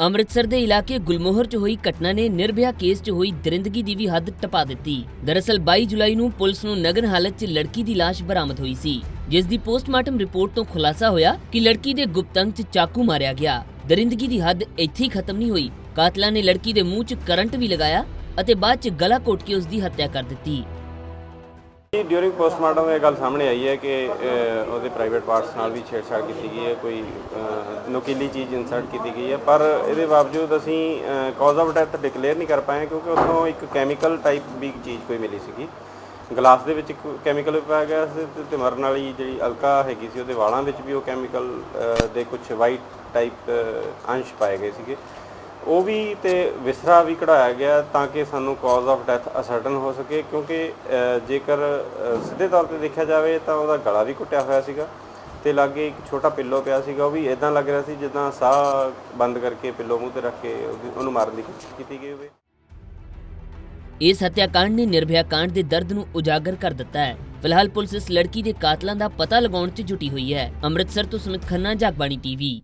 ਅੰਮ੍ਰਿਤਸਰ ਦੇ ਇਲਾਕੇ ਗੁਲਮੋਹਰ 'ਚ ਹੋਈ ਘਟਨਾ ਨੇ ਨਿਰਭਇਆ ਕੇਸ 'ਚ ਹੋਈ ਦਰਿੰਦਗੀ ਦੀ ਵੀ ਹੱਦ ਟਪਾ ਦਿੱਤੀ। ਦਰਅਸਲ 22 ਜੁਲਾਈ ਨੂੰ ਪੁਲਿਸ ਨੂੰ ਨਗਨ ਹਾਲਤ 'ਚ ਲੜਕੀ ਦੀ ਲਾਸ਼ ਬਰਾਮਦ ਹੋਈ ਸੀ, ਜਿਸ ਦੀ ਪੋਸਟਮਾਰਟਮ ਰਿਪੋਰਟ ਤੋਂ ਖੁਲਾਸਾ ਹੋਇਆ ਕਿ ਲੜਕੀ ਦੇ ਗੁਪਤੰਗ 'ਚ ਚਾਕੂ ਮਾਰਿਆ ਗਿਆ। ਦਰਿੰਦਗੀ ਦੀ ਹੱਦ ਇੱਥੇ ਹੀ ਖਤਮ ਨਹੀਂ ਹੋਈ। ਕਾਤਲਾਂ ਨੇ ਲੜਕੀ ਦੇ ਮੂੰਹ 'ਚ ਕਰੰਟ ਵੀ ਲਗਾਇਆ ਅਤੇ ਬਾਅਦ 'ਚ ਗਲਾ ਘੋਟ ਕੇ ਉਸ ਦੀ ਹੱਤਿਆ ਕਰ ਦਿੱਤੀ। ਜੀ ਡਿਊਰਿੰਗ ਪੋਸਟਮਾਰਟਮ ਇਹ ਗੱਲ ਸਾਹਮਣੇ ਆਈ ਹੈ ਕਿ ਉਹਦੇ ਪ੍ਰਾਈਵੇਟ ਪਾਰਟਸ ਨਾਲ ਵੀ ਛੇੜਛਾੜ ਕੀਤੀ ਗਈ ਹੈ, ਕੋਈ ਨੁਕੀਲੀ ਚੀਜ਼ ਇਨਸਰਟ ਕੀਤੀ ਗਈ ਹੈ। ਪਰ ਇਹਦੇ ਬਾਵਜੂਦ ਅਸੀਂ ਕਾਜ਼ ਆਫ ਡੈਥ ਡਿਕਲੇਅਰ ਨਹੀਂ ਕਰ ਪਾਏ ਕਿਉਂਕਿ ਉੱਥੋਂ ਇੱਕ ਕੈਮੀਕਲ ਟਾਈਪ ਵੀ ਚੀਜ਼ ਕੋਈ ਮਿਲੀ ਸੀਗੀ। ਗਲਾਸ ਦੇ ਵਿੱਚ ਇੱਕ ਕੈਮੀਕਲ ਪਾਇਆ ਗਿਆ ਸੀ ਤੇ- ਤੇ ਮਰਨ ਵਾਲੀ ਜਿਹੜੀ ਅਲਕਾ ਹੈਗੀ ਸੀ, ਉਹਦੇ ਵਾਲਾਂ ਵਿੱਚ ਵੀ ਉਹ ਕੈਮੀਕਲ ਦੇ ਕੁਝ ਵਾਈਟ ਟਾਈਪ ਅੰਸ਼ ਪਾਏ ਗਏ ਸੀਗੇ। ਉਹ ਵੀ ਤੇ ਵਿਸਰਾ ਵੀ ਕਢਾਇਆ ਗਿਆ ਤਾਂ ਕਿ ਸਾਨੂੰ ਕਾਜ਼ ਆਫ ਡੈਥ ਅਸਰਟਨ ਹੋ ਸਕੇ, ਕਿਉਂਕਿ ਜੇਕਰ ਸਿੱਧੇ ਤੌਰ ਤੇ ਦੇਖਿਆ ਜਾਵੇ ਤਾਂ ਉਹਦਾ ਗਲਾ ਵੀ ਘੁੱਟਿਆ ਹੋਇਆ ਸੀਗਾ ਤੇ ਲਾਗੇ ਇੱਕ ਛੋਟਾ ਪਿੱਲੋ ਪਿਆ ਸੀਗਾ, ਉਹ ਵੀ ਇਦਾਂ ਲੱਗ ਰਿਹਾ ਸੀ ਜਿੱਦਾਂ ਸਾਹ ਬੰਦ ਕਰਕੇ ਪਿੱਲੋ ਮੂੰਹ ਤੇ ਰੱਖ ਕੇ ਉਹਨੂੰ ਮਾਰਨ ਦੀ ਕੋਸ਼ਿਸ਼ ਕੀਤੀ ਗਈ ਹੋਵੇ। ਇਸ ਹੱਤਿਆਕਾਂਡ ਨੇ ਨਿਰਭਿਆ ਕਾਂਡ ਦੇ ਦਰਦ ਨੂੰ ਉਜਾਗਰ ਕਰ ਦਿੱਤਾ ਹੈ। ਫਿਲਹਾਲ ਪੁਲਿਸ ਇਸ ਲੜਕੀ ਦੇ ਕਾਤਲਾਂ ਦਾ ਪਤਾ ਲਗਾਉਣ 'ਚ ਜੁਟੀ ਹੋਈ ਹੈ। ਅੰਮ੍ਰਿਤਸਰ ਤੋਂ ਸੁਮਿਤ ਖੰਨਾ, ਜਗਬਾਣੀ ਟੀਵੀ।